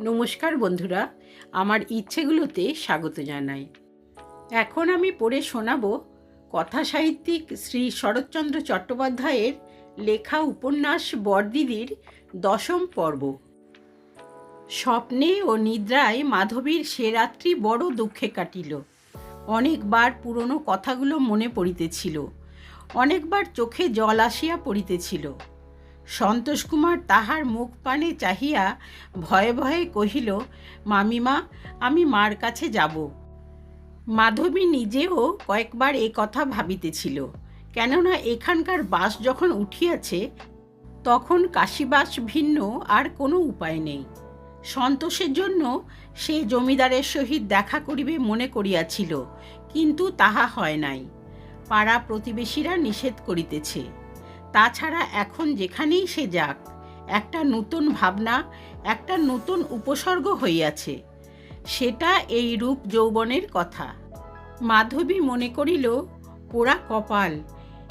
নমস্কার বন্ধুরা, আমার ইচ্ছেগুলোতে স্বাগত জানাই। এখন আমি পড়ে শোনাব কথা সাহিত্যিক শ্রী শরৎচন্দ্র চট্টোপাধ্যায়ের লেখা উপন্যাস বরদিদির দশম পর্ব। স্বপ্নে ও নিদ্রায় মাধবীর সে রাত্রি বড় দুঃখে কাটিল। অনেকবার পুরনো কথাগুলো মনে পড়িতেছিল। অনেকবার চোখে জল আসিয়া পড়িতেছিল। সন্তোষ কুমার তাহার মুখ পানে চাহিয়া ভয়ে ভয়ে কহিল, মামিমা, আমি মার কাছে যাব। মাধবী নিজেও কয়েকবার এ কথা ভাবিতেছিল। কেননা এখানকার বাস যখন উঠিয়াছে, তখন কাশিবাস ভিন্ন আর কোনো উপায় নেই। সন্তোষের জন্য সে জমিদারের সহিত দেখা করিবে মনে করিয়াছিল, কিন্তু তাহা হয় নাই। পাড়া প্রতিবেশীরা নিষেধ করিতেছে। তাছাড়া এখন যেখানেই সে যাক, একটা নতুন ভাবনা, একটা নতুন উপসর্গ হইয়াছে। সেটা এই রূপ যৌবনের কথা। মাধবী মনে করিল, পোড়া কপাল,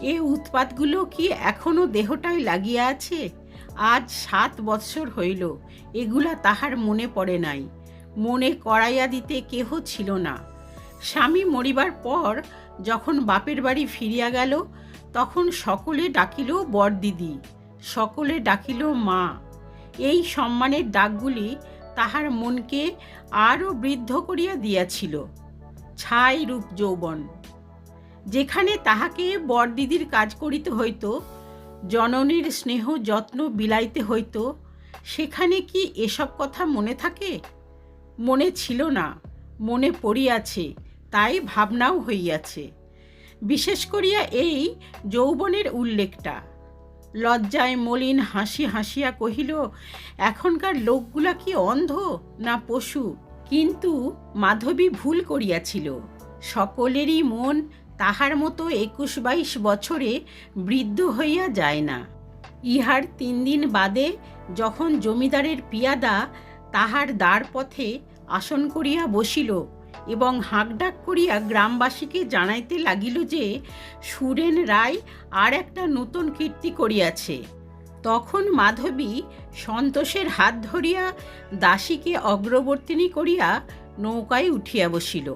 এ উৎপাতগুলো কি এখনও দেহটায় লাগিয়া আছে? আজ সাত বৎসর হইল, এগুলা তাহার মনে পড়ে নাই। মনে করাইয়া দিতে কেহ ছিল না। স্বামী মরিবার পর যখন বাপের বাড়ি ফিরিয়া গেল তখন সকলে ডাকিল বরদিদি, সকলে ডাকিল মা। এই সম্মানের ডাকগুলি তাহার মনকে আরও বৃদ্ধ করিয়া দিয়াছিল। ছাই রূপ যৌবন। যেখানে তাহাকে বরদিদির কাজ করিতে হইত, জননীর স্নেহ যত্ন বিলাইতে হইত, সেখানে কি এসব কথা মনে থাকে? মনে ছিল না, মনে পড়িয়াছে, তাই ভাবনাও হইয়াছে। বিশেষ করিয়া এই যৌবনের উল্লেখটা। লজ্জায় মলিন হাসি হাসিয়া কহিল, এখনকার লোকগুলা কি অন্ধ না পশু? কিন্তু মাধবী ভুল করিয়াছিল। সকলেরই মন তাহার মতো একুশ বাইশ বছরে বৃদ্ধ হইয়া যায় না। ইহার তিন দিন বাদে যখন জমিদারের পিয়াদা তাহার দ্বার পথে আসন করিয়া বসিল এবং হাঁকডাক করিয়া গ্রামবাসীকে জানাইতে লাগিল যে সুরেন রায় আর একটা নতুন কীর্তি করিয়াছে। তখন মাধবী সন্তোষের হাত ধরিয়া দাসীকে অগ্রবর্তিনী করিয়া নৌকায় উঠিয়া বসিল।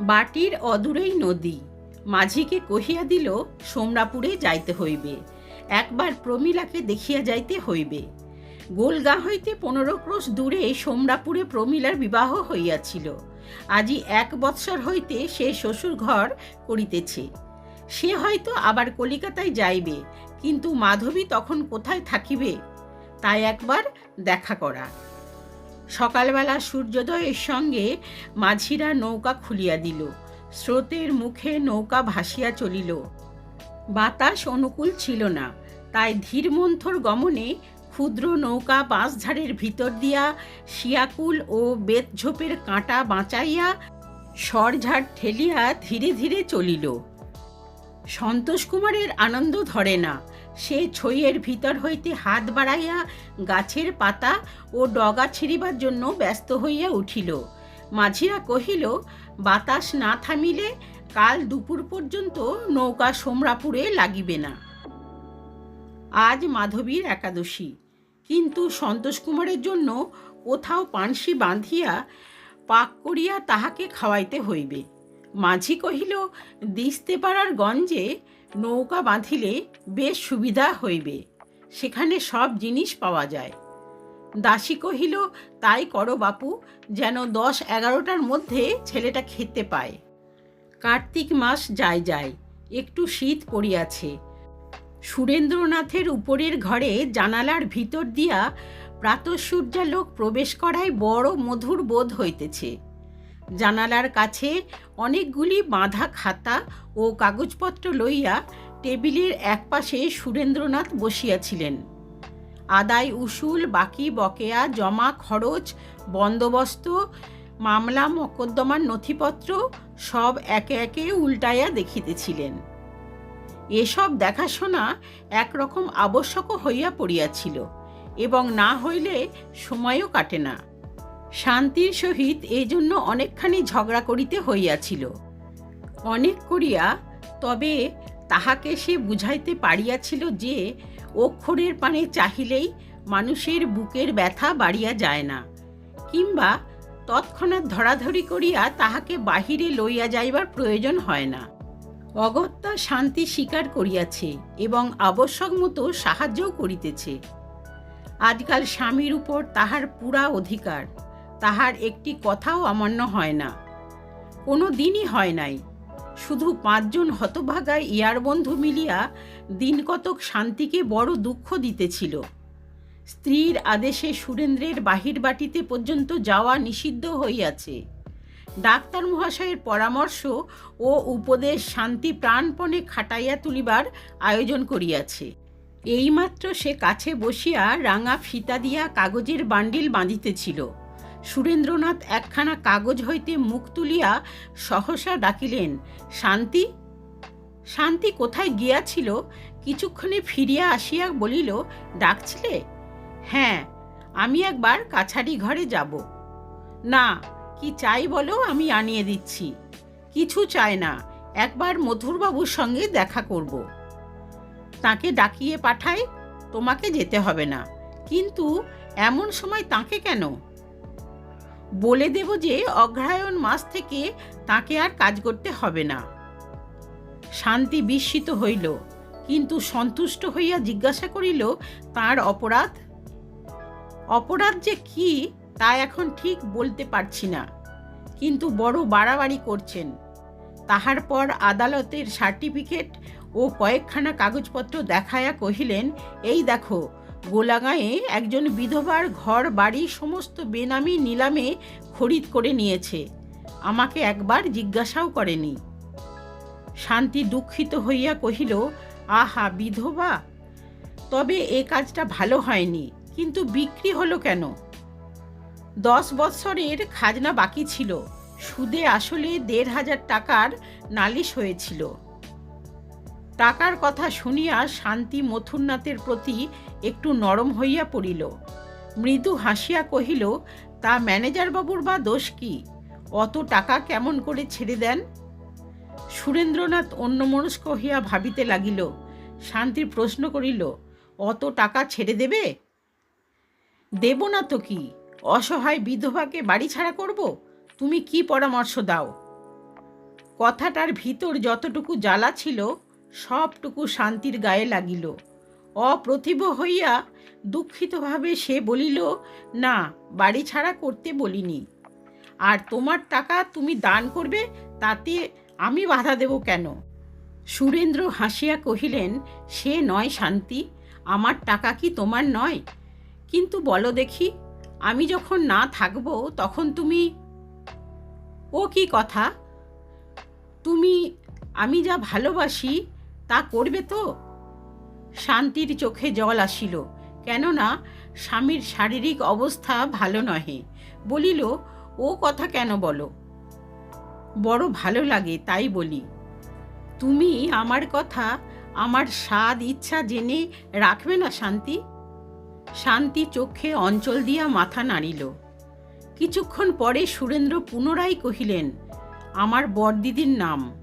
বাটির অদূরেই নদী। মাঝিকে কহিয়া দিল, সোমরাপুরে যাইতে হইবে। একবার প্রমীলাকে দেখিয়া যাইতে হইবে। গোলগা হইতে পনেরো ক্রোশ দূরে সোমরাপুরে প্রমীলার বিবাহ হইয়াছিল। আজি এক বৎসর হইতে সে শ্বশুর ঘর করিতেছে। সে হয়তো আবার কলিকাতায় যাইবে, কিন্তু মাধবী তখন কোথায় থাকিবে তাই একবার দেখা করা। সকালবেলা সূর্যোদয়ের সঙ্গে মাঝিরা নৌকা খুলিয়া দিল। স্রোতের মুখে নৌকা ভাসিয়া চলিল। বাতাস অনুকূল ছিল না, তাই ধীরমন্থর গমনে ক্ষুদ্র নৌকা বাঁশঝাড়ের ভিতর দিয়া শিয়াকুল ও বেতঝোপের কাঁটা বাঁচাইয়া সরঝাড় ঠেলিয়া ধীরে ধীরে চলিল। সন্তোষ কুমারের আনন্দ ধরে না। সে ছইয়ের ভিতর হইতে হাত বাড়াইয়া গাছের পাতা ও ডগা ছিঁড়িবার জন্য ব্যস্ত হইয়া উঠিল। মাঝিরা কহিল, বাতাস না থামিলে কাল দুপুর পর্যন্ত নৌকা সোমরাপুরে লাগিবে না। আজ মাধবীর একাদশী। কিন্তু সন্তোষ কুমারের জন্য কোথাও পানসি বাঁধিয়া পাক করিয়া তাহাকে খাওয়াইতে হইবে। মাঝি কহিল, দিস্তে পাড়ার গঞ্জে নৌকা বাঁধিলে বেশ সুবিধা হইবে, সেখানে সব জিনিস পাওয়া যায়। দাসী কহিল, তাই করো বাপু, যেন দশ এগারোটার মধ্যে ছেলেটা খেতে পায়। কার্তিক মাস যায় যায় একটু শীত পড়িয়াছে সুরেন্দ্রনাথের উপরের ঘরে জানালার ভিতর দিয়া প্রাতঃসূর্যালোক প্রবেশ করায় বড় মধুর বোধ হইতেছে। জানালার কাছে অনেকগুলি বাঁধা খাতা ও কাগজপত্র লইয়া টেবিলের একপাশে সুরেন্দ্রনাথ বসিয়াছিলেন। আদায় উসুল, বাকি বকেয়া, জমা খরচ, বন্দোবস্ত, মামলা, মকদ্দমার নথিপত্র সব একে একে উল্টাইয়া দেখিতেছিলেন। এসব দেখাশোনা একরকম আবশ্যকও হইয়া পড়িয়াছিল এবং না হইলে সময়ও কাটে না। শান্তির সহিত এই জন্য অনেকখানি ঝগড়া করিতে হইয়াছিল। অনেক করিয়া তবে তাহাকে সে বুঝাইতে পারিয়াছিল যে অক্ষরের পানে চাহিলেই মানুষের বুকের ব্যথা বাড়িয়া যায় না কিংবা তৎক্ষণাৎ ধরাধরি করিয়া তাহাকে বাহিরে লইয়া যাইবার প্রয়োজন হয় না। অগত্যা শান্তি স্বীকার করিয়াছে এবং আবশ্যক মতো সাহায্যও করিতেছে। আজকাল স্বামীর উপর তাহার পুরা অধিকার, তাহার একটি কথাও অমান্য হয় না। কোনো দিনই হয় নাই। শুধু পাঁচজন হতভাগা ইয়ার বন্ধু মিলিয়া দিনকতক শান্তিকে বড় দুঃখ দিতেছিল। স্ত্রীর আদেশে সুরেন্দ্রের বাহির বাটিতে পর্যন্ত যাওয়া নিষিদ্ধ হইয়াছে। ডাক্তার মহাশয়ের পরামর্শ ও উপদেশ শান্তি প্রাণপণে খাটাইয়া তুলিবার আয়োজন করিয়াছে। এইমাত্র সে কাছে বসিয়া রাঙা ফিতা দিয়া কাগজের বান্ডিল বাঁধিতেছিল। সুরেন্দ্রনাথ একখানা কাগজ হইতে মুখ তুলিয়া সহসা ডাকিলেন, শান্তি? শান্তি কোথায় গিয়াছিল? কিছুক্ষণে ফিরিয়া আসিয়া বলিল, ডাকছিলে? হ্যাঁ আমি একবার কাছারি ঘরে যাব। না কি চাই বলো, আমি আনিয়ে দিচ্ছি। কিছু চায় না, একবার মধুরবাবুর সঙ্গে দেখা করব। তাকে ডাকিয়ে পাঠাই, তোমাকে যেতে হবে না। কিন্তু এমন সময় তাকে কেন? বলে দেব যে অগ্রহায়ণ মাস থেকে তাকে আর কাজ করতে হবে না। শান্তি বিস্মিত হইল, কিন্তু সন্তুষ্ট হইয়া জিজ্ঞাসা করিল, তার অপরাধ? অপরাধ যে কি তা এখন ঠিক বলতে পারছি না। কিন্তু বড় বাড়াবাড়ি করছেন। তাহার পর আদালতের সার্টিফিকেট ও কয়েকখানা কাগজপত্র দেখায়া কহিলেন, এই দেখো, গোলাগাঁয়ে একজন বিধবার ঘর, বাড়ি, সমস্ত বেনামি, নিলামে খরিদ করে নিয়েছে। আমাকে একবার জিজ্ঞাসাও করেনি। শান্তি দুঃখিত হইয়া কহিল, আহা, বিধবা! তবে এ কাজটা ভালো হয়নি, কিন্তু বিক্রি হলো কেন? দশ বৎসরের খাজনা বাকি ছিল। সুদে আসলে দেড় হাজার টাকার নালিশ হয়েছিল। টাকার কথা শুনিয়া শান্তি মথুরনাথের প্রতি একটু নরম হইয়া পড়িল। মৃদু হাসিয়া কহিল, তা ম্যানেজার বাবুর বা দোষ কি? অত টাকা কেমন করে ছেড়ে দেন? সুরেন্দ্রনাথ অন্যমনস্ক হইয়া ভাবিতে লাগিল। শান্তির প্রশ্ন করিল, অত টাকা ছেড়ে দেবে? দেব না তো কি? অসহায় বিধবাকে বাড়ি ছাড়া করব? তুমি কি পরামর্শ দাও? কথাটার ভিতর যতটুকু জ্বালা ছিল, সবটুকু শান্তির গায়ে লাগিল। অপ্রতিভ হইয়া দুঃখিতভাবে সে বলিল, না, বাড়ি ছাড়া করতে বলিনি। আর তোমার টাকা তুমি দান করবে, তাতে আমি বাধা দেব কেন? সুরেন্দ্র হাসিয়া কহিলেন, সে নয় শান্তি, আমার টাকা কি তোমার নয়? কিন্তু বলো দেখি আমি যখন না থাকব, তখন তুমি, ও কি কথা? তুমি, আমি যা ভালোবাসি, তা করবে তো? শান্তির চোখে জল আসিল। কেননা, স্বামীর শারীরিক অবস্থা ভালো নহে। বলিল, ও কথা কেন বলো? বড় ভালো লাগে, তাই বলি। তুমি আমার কথা, আমার স্বাদ, ইচ্ছা জেনে রাখবে না শান্তি? শান্তি চোখে অঞ্চল দিয়া মাথা নাড়িল। কিছুক্ষণ পরে সুরেন্দ্র পুনরায় কহিলেন, আমার বরদিদির নাম।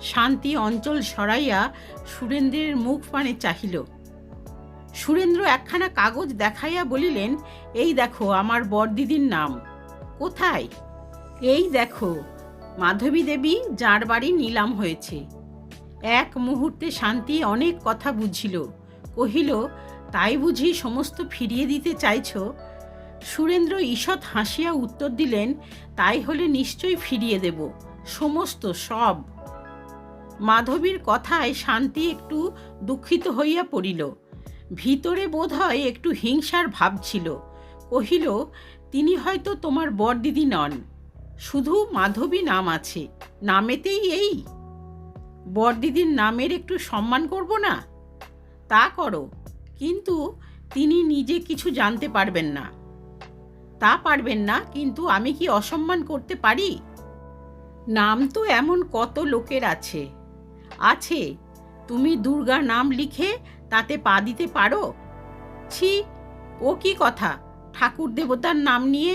শান্তি অঞ্চল সরাইয়া সুরেন্দ্রের মুখ পানে চাহিল। সুরেন্দ্র একখানা কাগজ দেখাইয়া বলিলেন, এই দেখো, আমার বরদিদির নাম। কোথায়? এই দেখো, মাধবী দেবী, যার বাড়ি নিলাম হয়েছে। এক মুহূর্তে শান্তি অনেক কথা বুঝিল। কহিল তাই বুঝি সমস্ত ফিরিয়ে দিতে চাইছ? সুরেন্দ্র ঈষৎ হাসিয়া উত্তর দিলেন, তাই হলে নিশ্চয়ই ফিরিয়ে দেব, সমস্ত সব। মাধবীর কথায় শান্তি একটু দুঃখিত হইয়া পড়িল। ভিতরে বোধ হয় একটু হিংসার ভাব ছিল। কহিল, তিনি হয়তো তোমার বরদিদি নন। শুধু মাধবী নাম আছে, নামেতেই এই? বরদিদির নামের একটু সম্মান করব না? তা করো কিন্তু তিনি নিজে কিছু জানতে পারবেন না। তা পারবেন না, কিন্তু আমি কি অসম্মান করতে পারি? নাম তো এমন কত লোকের আছে। আছে, তুমি দুর্গা নাম লিখে তাতে পা দিতে পারো? ছি, ও কি কথা? ঠাকুর দেবতার নাম নিয়ে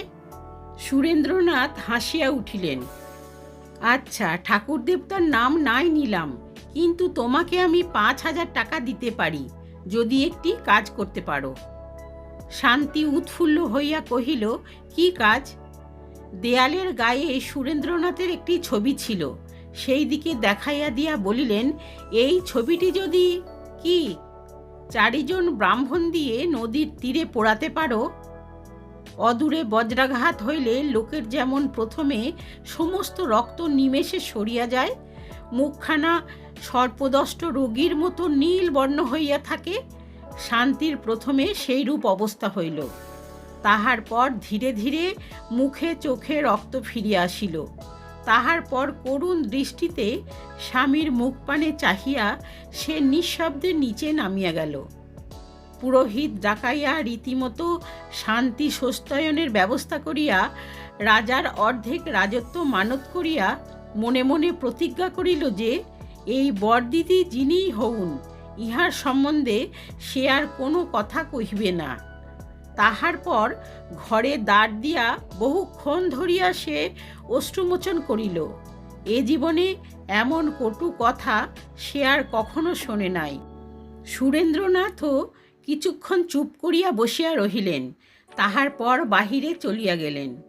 সুরেন্দ্রনাথ হাসিয়া উঠিলেন। আচ্ছা ঠাকুর দেবতার নাম নাই নিলাম, কিন্তু তোমাকে আমি পাঁচ হাজার টাকা দিতে পারি। যদি একটি কাজ করতে পারো। শান্তি উৎফুল্ল হইয়া কহিল, কি কাজ? দেয়ালের গায়ে সুরেন্দ্রনাথের একটি ছবি ছিল। সেই দিকে দেখাইয়া দিয়া বলিলেন, এই ছবিটি যদি কি? চারিজন ব্রাহ্মণ দিয়ে নদীর তীরে পোড়াতে পারো? অদূরে বজ্রাঘাত হইলে লোকের যেমন প্রথমে সমস্ত রক্ত নিমেষে সরিয়া যায় মুখখানা সর্পদষ্ট রোগীর মতো নীল বর্ণ হইয়া থাকে। শান্তির প্রথমে সেইরূপ অবস্থা হইল। তাহার পর ধীরে ধীরে মুখে চোখে রক্ত ফিরিয়া আসিল। তাহার পর করুণ দৃষ্টিতে স্বামীর মুখপানে চাহিয়া সে নিঃশব্দে নিচে নামিয়া গেল। পুরোহিত ডাকাইয়া রীতিমতো শান্তি সস্তয়নের ব্যবস্থা করিয়া রাজার অর্ধেক রাজত্ব মানত করিয়া মনে মনে প্রতিজ্ঞা করিল যে, এই বরদিদি যিনিই হউন, ইহার সম্বন্ধে সে আর কোনো কথা কহিবে না। তাহার পর ঘরে দাঁড় দিয়া বহুক্ষণ ধরিয়া সে অশ্রুমোচন করিল। এ জীবনে এমন কটু কথা সে আর কখনো শোনে নাই। সুরেন্দ্রনাথও কিছুক্ষণ চুপ করিয়া বসিয়া রহিলেন, তাহার পর বাহিরে চলিয়া গেলেন।